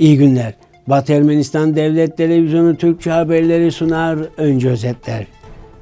İyi günler. Batı Ermenistan Devlet Televizyonu Türkçe haberleri sunar, önce özetler.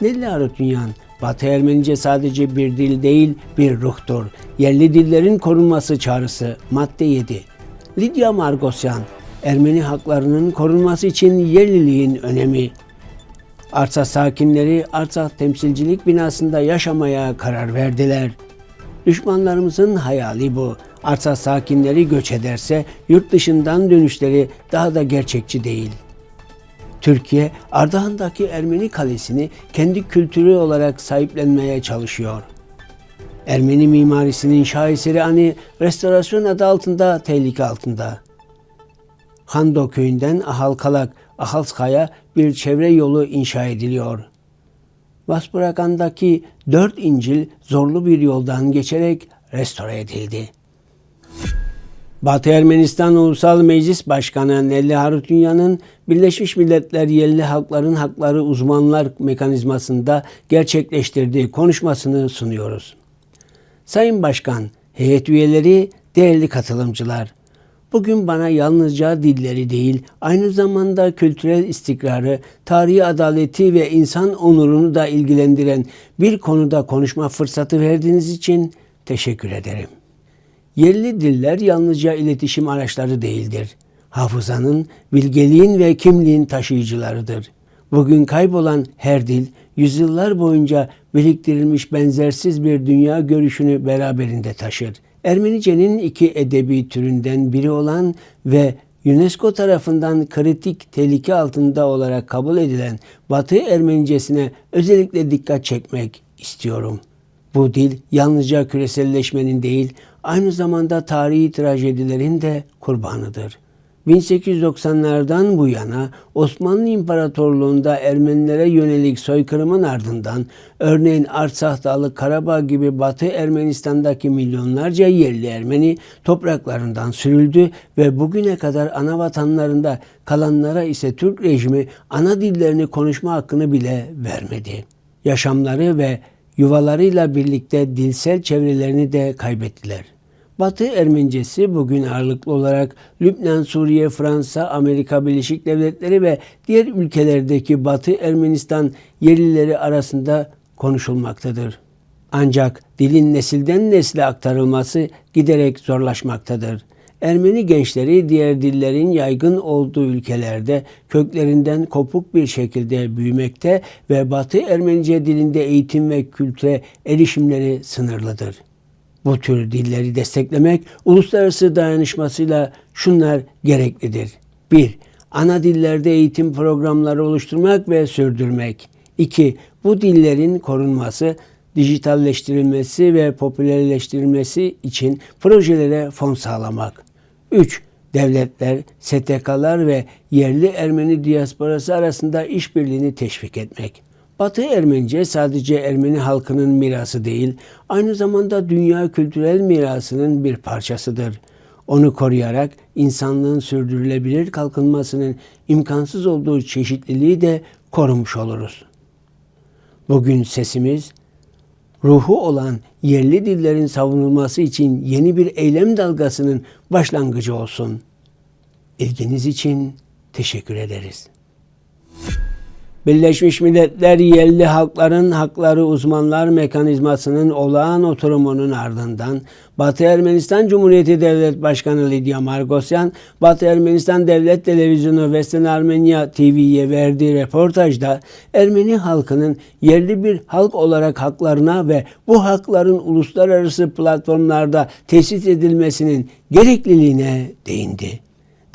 Nilli Arutünyan, Batı Ermenice sadece bir dil değil, bir ruhtur. Yerli dillerin korunması çağrısı, madde 7. Lidya Margosyan, Ermeni haklarının korunması için yerliliğin önemi. Arsa sakinleri Artsakh Temsilcilik binasında yaşamaya karar verdiler. Düşmanlarımızın hayali bu. Arsa sakinleri göç ederse yurt dışından dönüşleri daha da gerçekçi değil. Türkiye, Ardahan'daki Ermeni kalesini kendi kültürü olarak sahiplenmeye çalışıyor. Ermeni mimarisinin şaheseri Ani restorasyon adı altında tehlike altında. Hando köyünden Ahalkalak, Ahalskaya bir çevre yolu inşa ediliyor. Vaspurakan'daki dört İncil zorlu bir yoldan geçerek restore edildi. Batı Ermenistan Ulusal Meclis Başkanı Nelli Harutyunyan'ın Birleşmiş Milletler Yerli Halkların Hakları Uzmanlar Mekanizmasında gerçekleştirdiği konuşmasını sunuyoruz. Sayın Başkan, heyet üyeleri, değerli katılımcılar, bugün bana yalnızca dilleri değil, aynı zamanda kültürel istikrarı, tarihi adaleti ve insan onurunu da ilgilendiren bir konuda konuşma fırsatı verdiğiniz için teşekkür ederim. Yerli diller yalnızca iletişim araçları değildir. Hafızanın, bilgeliğin ve kimliğin taşıyıcılarıdır. Bugün kaybolan her dil, yüzyıllar boyunca biriktirilmiş benzersiz bir dünya görüşünü beraberinde taşır. Ermenice'nin iki edebi türünden biri olan ve UNESCO tarafından kritik tehlike altında olarak kabul edilen Batı Ermenicesine özellikle dikkat çekmek istiyorum. Bu dil yalnızca küreselleşmenin değil, aynı zamanda tarihi trajedilerin de kurbanıdır. 1890'lardan bu yana Osmanlı İmparatorluğu'nda Ermenilere yönelik soykırımın ardından örneğin Artsakh Dağı, Karabağ gibi Batı Ermenistan'daki milyonlarca yerli Ermeni topraklarından sürüldü ve bugüne kadar ana vatanlarında kalanlara ise Türk rejimi ana dillerini konuşma hakkını bile vermedi. Yaşamları ve yuvalarıyla birlikte dilsel çevrelerini de kaybettiler. Batı Ermenicesi bugün ağırlıklı olarak Lübnan, Suriye, Fransa, Amerika Birleşik Devletleri ve diğer ülkelerdeki Batı Ermenistan yerlileri arasında konuşulmaktadır. Ancak dilin nesilden nesle aktarılması giderek zorlaşmaktadır. Ermeni gençleri diğer dillerin yaygın olduğu ülkelerde köklerinden kopuk bir şekilde büyümekte ve Batı Ermenice dilinde eğitim ve kültüre erişimleri sınırlıdır. Bu tür dilleri desteklemek uluslararası dayanışmasıyla şunlar gereklidir. 1. Ana dillerde eğitim programları oluşturmak ve sürdürmek. 2. Bu dillerin korunması, dijitalleştirilmesi ve popülerleştirilmesi için projelere fon sağlamak. 3. Devletler, STK'lar ve yerli Ermeni diasporası arasında işbirliğini teşvik etmek. Batı Ermenice sadece Ermeni halkının mirası değil, aynı zamanda dünya kültürel mirasının bir parçasıdır. Onu koruyarak insanlığın sürdürülebilir kalkınmasının imkansız olduğu çeşitliliği de korumuş oluruz. Bugün sesimiz ruhu olan yerli dillerin savunulması için yeni bir eylem dalgasının başlangıcı olsun. İlginiz için teşekkür ederiz. Birleşmiş Milletler Yerli Halkların Hakları Uzmanlar Mekanizması'nın olağan oturumunun ardından Batı Ermenistan Cumhuriyeti Devlet Başkanı Lidya Margosyan, Batı Ermenistan Devlet Televizyonu Western Armenia TV'ye verdiği reportajda Ermeni halkının yerli bir halk olarak haklarına ve bu hakların uluslararası platformlarda tesis edilmesinin gerekliliğine değindi.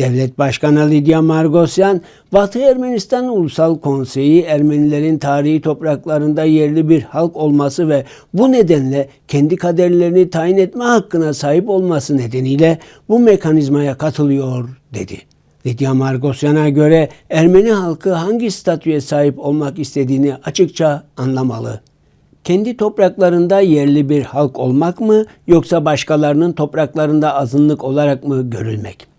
Devlet Başkanı Lidya Margosyan, Batı Ermenistan Ulusal Konseyi Ermenilerin tarihi topraklarında yerli bir halk olması ve bu nedenle kendi kaderlerini tayin etme hakkına sahip olması nedeniyle bu mekanizmaya katılıyor dedi. Lidya Margosyan'a göre Ermeni halkı hangi statüye sahip olmak istediğini açıkça anlamalı. Kendi topraklarında yerli bir halk olmak mı yoksa başkalarının topraklarında azınlık olarak mı görülmek?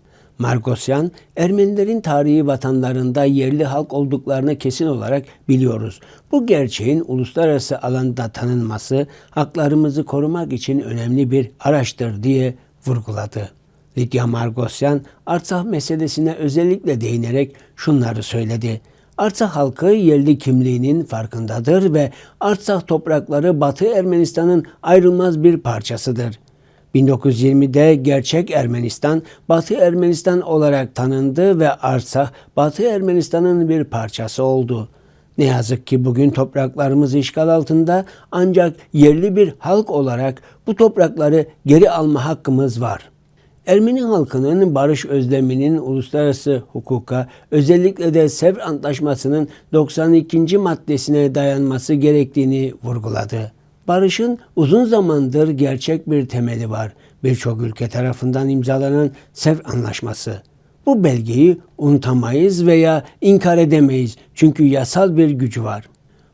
Margosyan, Ermenilerin tarihi vatanlarında yerli halk olduklarını kesin olarak biliyoruz. Bu gerçeğin uluslararası alanda tanınması haklarımızı korumak için önemli bir araçtır diye vurguladı. Lidya Margosyan Artsakh meselesine özellikle değinerek şunları söyledi. Artsakh halkı yerli kimliğinin farkındadır ve Artsakh toprakları Batı Ermenistan'ın ayrılmaz bir parçasıdır. 1920'de gerçek Ermenistan, Batı Ermenistan olarak tanındı ve Artsakh, Batı Ermenistan'ın bir parçası oldu. Ne yazık ki bugün topraklarımız işgal altında ancak yerli bir halk olarak bu toprakları geri alma hakkımız var. Ermeni halkının barış özleminin uluslararası hukuka özellikle de Sevr Antlaşması'nın 92. maddesine dayanması gerektiğini vurguladı. Barışın uzun zamandır gerçek bir temeli var. Birçok ülke tarafından imzalanan Sevr Anlaşması. Bu belgeyi unutamayız veya inkar edemeyiz çünkü yasal bir gücü var.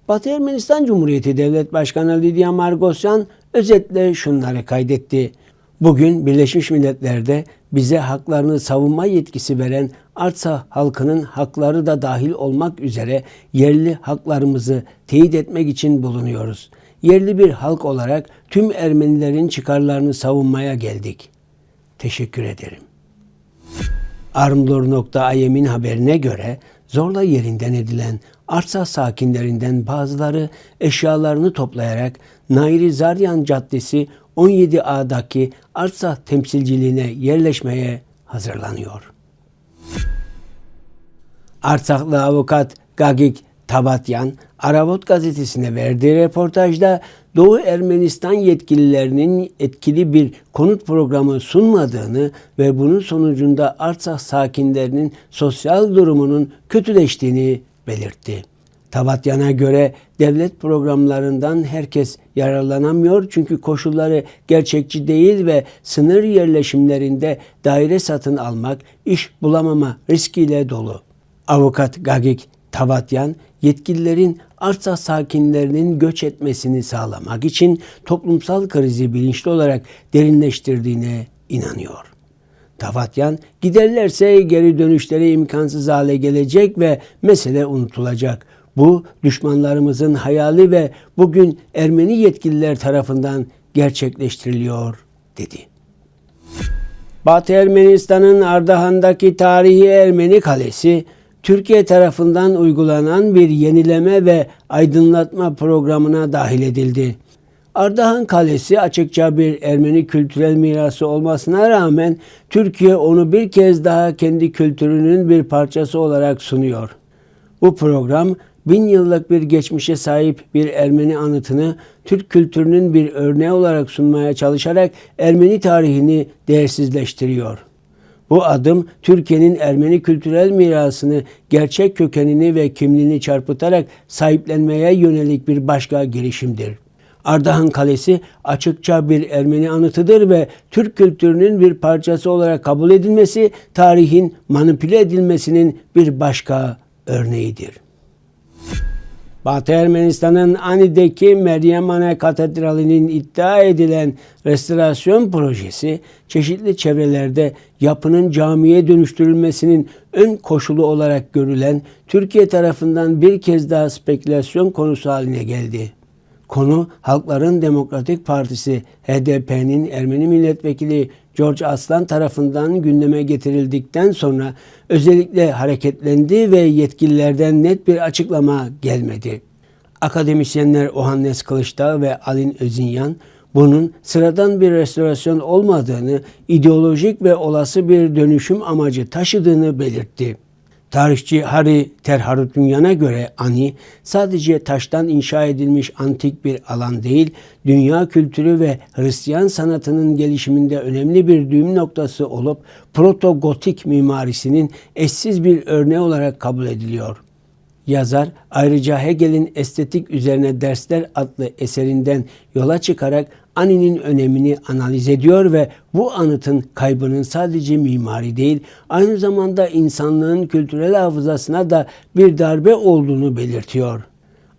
Batı Ermenistan Cumhuriyeti Devlet Başkanı Lidya Margosyan özetle şunları kaydetti. Bugün Birleşmiş Milletler'de bize haklarını savunma yetkisi veren Artsa halkının hakları da dahil olmak üzere yerli haklarımızı teyit etmek için bulunuyoruz. Yerli bir halk olarak tüm Ermenilerin çıkarlarını savunmaya geldik. Teşekkür ederim. Armdor.im'in haberine göre zorla yerinden edilen Arsa sakinlerinden bazıları eşyalarını toplayarak Nairi Zaryan Caddesi 17A'daki Arsa temsilciliğine yerleşmeye hazırlanıyor. Arsaklı avukat Gagik Tabatyan, Aravot gazetesine verdiği reportajda Doğu Ermenistan yetkililerinin etkili bir konut programı sunmadığını ve bunun sonucunda Artsakh sakinlerinin sosyal durumunun kötüleştiğini belirtti. Tabatyan'a göre devlet programlarından herkes yararlanamıyor çünkü koşulları gerçekçi değil ve sınır yerleşimlerinde daire satın almak, iş bulamama riskiyle dolu. Avukat Gagik Tabatyan, yetkililerin arsa sakinlerinin göç etmesini sağlamak için toplumsal krizi bilinçli olarak derinleştirdiğine inanıyor. Tavatyan giderlerse geri dönüşleri imkansız hale gelecek ve mesele unutulacak. Bu düşmanlarımızın hayali ve bugün Ermeni yetkililer tarafından gerçekleştiriliyor dedi. Batı Ermenistan'ın Ardahan'daki tarihi Ermeni kalesi Türkiye tarafından uygulanan bir yenileme ve aydınlatma programına dahil edildi. Ardahan Kalesi açıkça bir Ermeni kültürel mirası olmasına rağmen Türkiye onu bir kez daha kendi kültürünün bir parçası olarak sunuyor. Bu program bin yıllık bir geçmişe sahip bir Ermeni anıtını Türk kültürünün bir örneği olarak sunmaya çalışarak Ermeni tarihini değersizleştiriyor. Bu adım Türkiye'nin Ermeni kültürel mirasını, gerçek kökenini ve kimliğini çarpıtarak sahiplenmeye yönelik bir başka girişimdir. Ardahan Kalesi açıkça bir Ermeni anıtıdır ve Türk kültürünün bir parçası olarak kabul edilmesi tarihin manipüle edilmesinin bir başka örneğidir. Batı Ermenistan'ın Ani'deki Meryem Ana Katedrali'nin iddia edilen restorasyon projesi çeşitli çevrelerde yapının camiye dönüştürülmesinin ön koşulu olarak görülen Türkiye tarafından bir kez daha spekülasyon konusu haline geldi. Konu Halkların Demokratik Partisi HDP'nin Ermeni milletvekili George Aslan tarafından gündeme getirildikten sonra özellikle hareketlendi ve yetkililerden net bir açıklama gelmedi. Akademisyenler Ohannes Kılıçdağ ve Alin Özinyan bunun sıradan bir restorasyon olmadığını, ideolojik ve olası bir dönüşüm amacı taşıdığını belirtti. Tarihçi Hari Terharutunyan'a göre Ani sadece taştan inşa edilmiş antik bir alan değil, dünya kültürü ve Hristiyan sanatının gelişiminde önemli bir düğüm noktası olup proto-gotik mimarisinin eşsiz bir örneği olarak kabul ediliyor. Yazar ayrıca Hegel'in Estetik Üzerine Dersler adlı eserinden yola çıkarak Ani'nin önemini analiz ediyor ve bu anıtın kaybının sadece mimari değil, aynı zamanda insanlığın kültürel hafızasına da bir darbe olduğunu belirtiyor.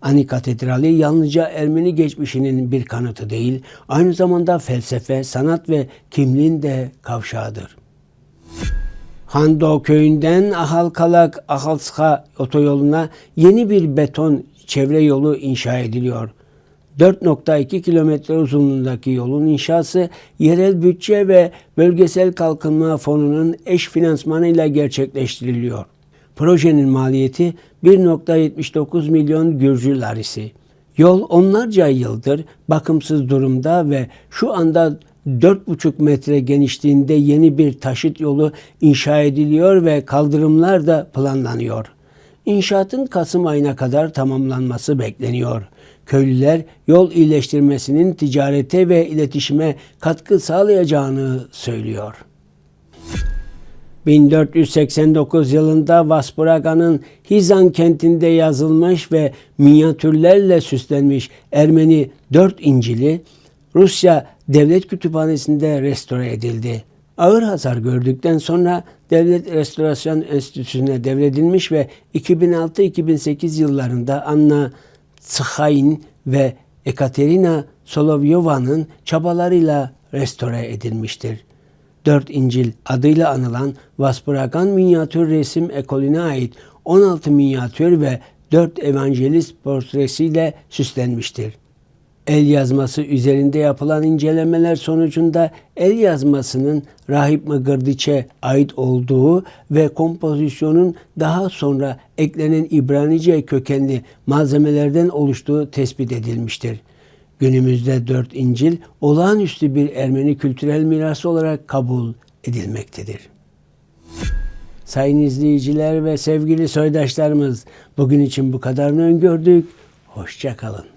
Ani Katedrali yalnızca Ermeni geçmişinin bir kanıtı değil, aynı zamanda felsefe, sanat ve kimliğin de kavşağıdır. Hando köyünden Ahalkalak Ahalska otoyoluna yeni bir beton çevre yolu inşa ediliyor. 4.2 kilometre uzunluğundaki yolun inşası yerel bütçe ve bölgesel kalkınma fonunun eş finansmanıyla gerçekleştiriliyor. Projenin maliyeti 1.79 milyon Gürcü larisi. Yol onlarca yıldır bakımsız durumda ve şu anda 4,5 metre genişliğinde yeni bir taşıt yolu inşa ediliyor ve kaldırımlar da planlanıyor. İnşaatın Kasım ayına kadar tamamlanması bekleniyor. Köylüler yol iyileştirmesinin ticarete ve iletişime katkı sağlayacağını söylüyor. 1489 yılında Vasburaga'nın Hizan kentinde yazılmış ve minyatürlerle süslenmiş Ermeni 4 İncil'i Rusya Devlet Kütüphanesi'nde restore edildi. Ağır hasar gördükten sonra Devlet Restorasyon Enstitüsü'ne devredilmiş ve 2006-2008 yıllarında Anna Tshain ve Ekaterina Solovyova'nın çabalarıyla restore edilmiştir. Dört İncil adıyla anılan Vaspuragan Minyatür Resim Ekolüne ait 16 minyatür ve 4 evangelist portresiyle süslenmiştir. El yazması üzerinde yapılan incelemeler sonucunda el yazmasının Rahip Mıgırdiç'e ait olduğu ve kompozisyonun daha sonra eklenen İbranice kökenli malzemelerden oluştuğu tespit edilmiştir. Günümüzde dört İncil olağanüstü bir Ermeni kültürel mirası olarak kabul edilmektedir. Sayın izleyiciler ve sevgili soydaşlarımız bugün için bu kadarını öngördük. Hoşçakalın.